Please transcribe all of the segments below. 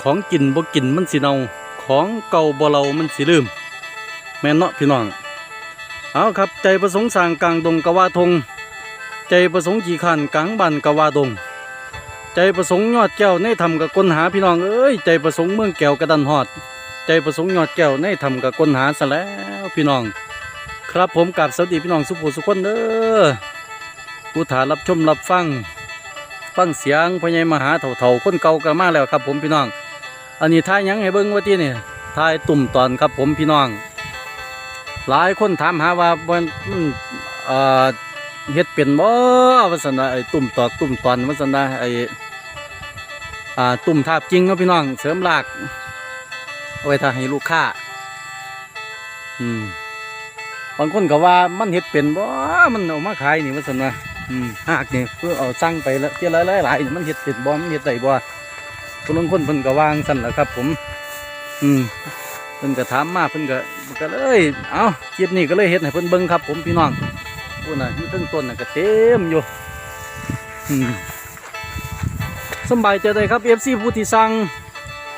ของกินบ่กินมันสิเนาของเก่าบ่เรามันสิลืม แม่นเนาะพี่น้อง เอาครับใจประสงค์สางกลางดงกะว่าทง ใจประสงค์ขี่ขันกลางบ้านกะว่าดง ใจประสงค์ยอดแก้วในทำกับกลหาพี่น้องเอ้ยใจประสงค์เมืองแก้วกระดันหอด ใจประสงค์ยอดแก้วในทำกับกลหาซะแล้วพี่น้อง ครับผมกับสวัสดีพี่น้องสุภูสุคนเด้อผู้ถารับชมรับฟังฟังเสียงพญายมหาเถ่าๆคนเก่าก็มาแล้วครับผมพี่น้อง อันนี้ทายยังให้เบิ่งว่าที่นี่ทายตุ่มตอนครับผมพี่น้อง หลายคนถามหาว่ามันมันเฮ็ดเป็นบ่ว่าซั่นว่าไอ้ตุ่มตอกตุ่มตอนว่าซั่นว่าไอ้อ่าตุ่มทาบจริงเนาะพี่น้อง เสริมรากเอาไว้ถ้าให้ลูกค้าอืมบางคนก็ว่ามันเฮ็ดเป็นบ่ มันเอามาขายนี่ว่าซั่นว่าอืมหากนี่เพื่อเอาสั่งไปแล้วเที่ยละหลายๆมันเฮ็ดเป็นบ่ มันเฮ็ดได้บ่ คนลางคนเพิ่นก็วางซั่นแหละครับ ผม อืมเพิ่นก็ถามมาเพิ่นก็ก็เลย เอาคลิปนี้ก็เลยเฮ็ดให้เพิ่นเบิ่งครับ ผมพี่น้องพูดน่ะอยู่เทั้งต้นน่ะก็เต็มอยู่อืมสบายใจได้ครับ FC ผู้ที่สั่ง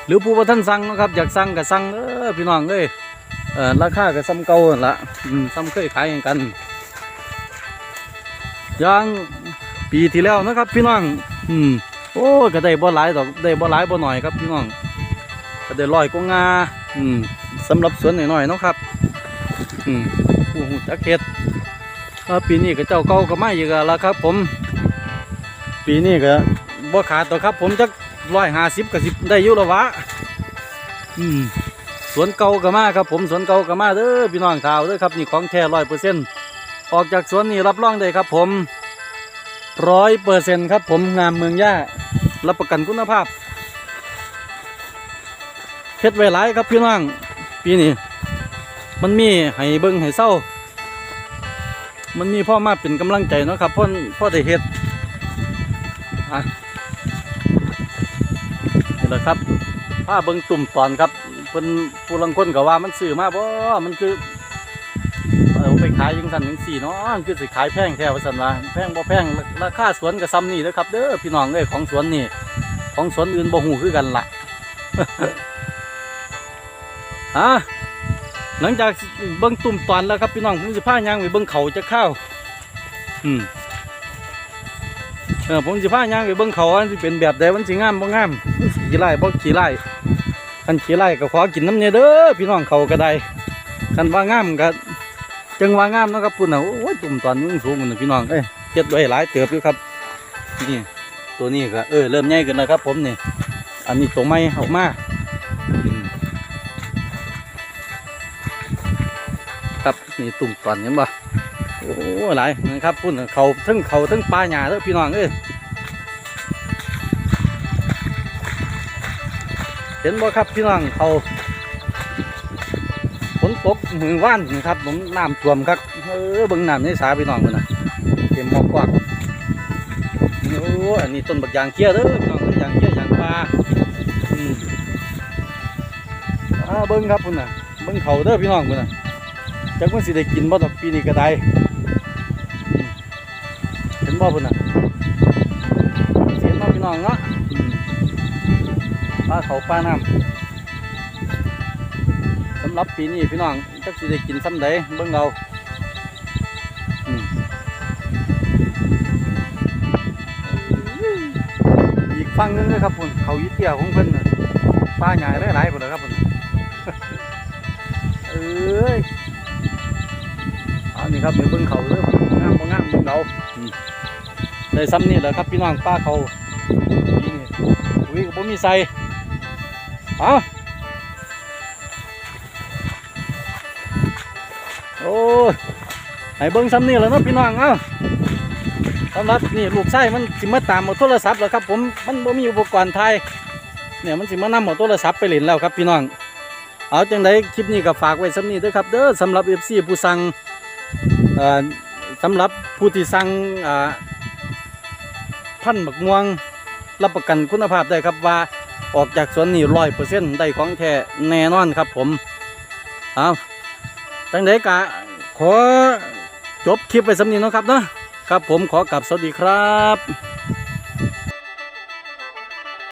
หรือผู้บ่ทันสั่งนะครับ อยากสั่งก็สั่งเด้อพี่น้องเอ้ยเอ่อราคาก็ซ้ำเก่านั่นละอืมซ้ำเคยขายกันอย่างปีที่แล้วนะครับ พี่น้อง อืม โอ้ก็ได้บ่หลายดอกได้บ่หลายบ่น้อยครับพี่น้องก็ได้ร้อยกงาอืมสำหรับสวนหน่อยๆเนาะครับอืมผู้หูจักเฮ็ดปีนี้ก็เจ้าเก่าก็มาอีกแล้วครับ ผม ปีนี้ก็บ่ขาดตัวครับ ผมจักร้อยห้าสิบก็สิบได้ยู่และวะอืมสวนเก่าก็มาครับ ผมสวนเก่าก็มาเด้อพี่น้องข่าวเด้อครับนี่ของแท้ร้อยเปอร์เซ็นต์ออกจากสวนนี่รับรองได้ครับ ผม ร้อยเปอร์เซ็นต์ครับผมงามเมืองย่ารับประกันคุณภาพเฮ็ดไว้หลายครับพี่น้องปีนี้มันมีให้เบิ่งให้เศร้า มันมีพ่อมาเป็นกำลังใจเนาะครับพ่อพ่อได้เฮ็ดอะนี่แหละครับผ้าเบิ่งตุ่มตอนครับเพิ่นผู้ลังคนก็ว่ามันซื้อมาบ่มันคือ เอาไปขายจังซั่นจังซี่เนาะคือสิขายแพงแท้ว่าซั่นว่าแพงบ่แพงราคาสวนก็ซ้ำนี่เด้อครับ เด้อพี่น้องเอ้ยของสวนนี่ ของสวนอื่นบ่ฮู้คือกันละอะหลังจากเบิ้งตุ่มตอนแล้วครับพี่น้องผมจะพายางไปเบิ้งเขาจะเข้าวอืมเออผมจะพายางไปเบิ้งเขาว่าสิเป็นแบบใดมันสิงามบ่งามสิขี้ไล่บ่ขี้ไล่คันขี้ไล่ก็ขอกินน้ำเนี่ยเด้อพี่น้องเขาก็ได้คันว่างามก็ จังว่างามเนาะครับปุ่นน่ะโอ้ยตุ่มตอนมันสูงมันน่ะพี่น้องเอ้ยเฮ็ดไว้หลายเติบอยู่ครับนี่ตัวนี้ก็เออเริ่มใหญ่ขึ้นแล้วครับ ผมนี่อันนี้ตัวใหม่ออกมาครับนี่ตุ่มตอนเห็นบ่โอ้หลายนะครับพุ่นเขาทั้งเขาทั้งปลาหญ้าเด้อพี่น้องเอ้ยเห็นบ่ครับพี่น้องเขา ตกมือว่านนะครับผมน้ำท่วมครับเออบิ่งน้ำในสาพี่น้องมันน่ะเต็มหมอกกว้าโอ้อันนี้ต้นบักยางเกี้ยเด้อพี่น้องยางเกี้ยยางปลาอืมอ่าเบิ้งครับพุ่นน่ะเบิ้งเขาเด้อพี่น้องพุ่นน่ะจักมันสิได้กินบ่ดอกปีนี้ก็ได้เห็นบ่พุ่นน่ะเสียนบ่พี่น้องเนาะปลาเขาปลาน้ำำหรับปีนี้พี่น้องจักสิได้กินซ้ำใดเบิ้งเอาอีกฝั่งนึงเลยครับพุ่นเขายีเตี้ยของเพิ่นน่ะปลาใหญ่หลายๆพุ่นเลยครับพุ่นเอ้ยอันนี้ครับไปเบิ่งเขาเด้องามบ่งามเบิ่งเขาได้ซ้ำนี่แหละครับพี่น้องป้าเขานี่นี่อุ้ยก็บ่มีใส่เอา โอ้ยให้เบิ่งซ้ำนี่แหละเนาะพี่น้องเอ้าสำหรับนี่ลูกไส้มันสิมาตามเอาโทรศัพท์แล้วครับ ผมมันบ่มีอุปกรณ์ถ่ายเนี่ยมันสิมานำเอาโทรศัพท์ไปเล่นแล้วครับพี่น้องเอาจังไดคลิปนี้ก็ฝากไว้สำนี้เด้วยครับเด้อสำหรับ FC ผู้สั่งสำหรับผู้ที่สั่งอ่าพันธุ์บักม่วงรับประกันคุณภาพได้ครับว่าออกจากสวนนี่ร้อยเปอร์เซ็นต์ได้ของแท้แน่นอนครับผมเอา จังไดกะขอจบคลิปไปสำนีเนาะครับเนาะครับผมขอกลับสวัสดีครับ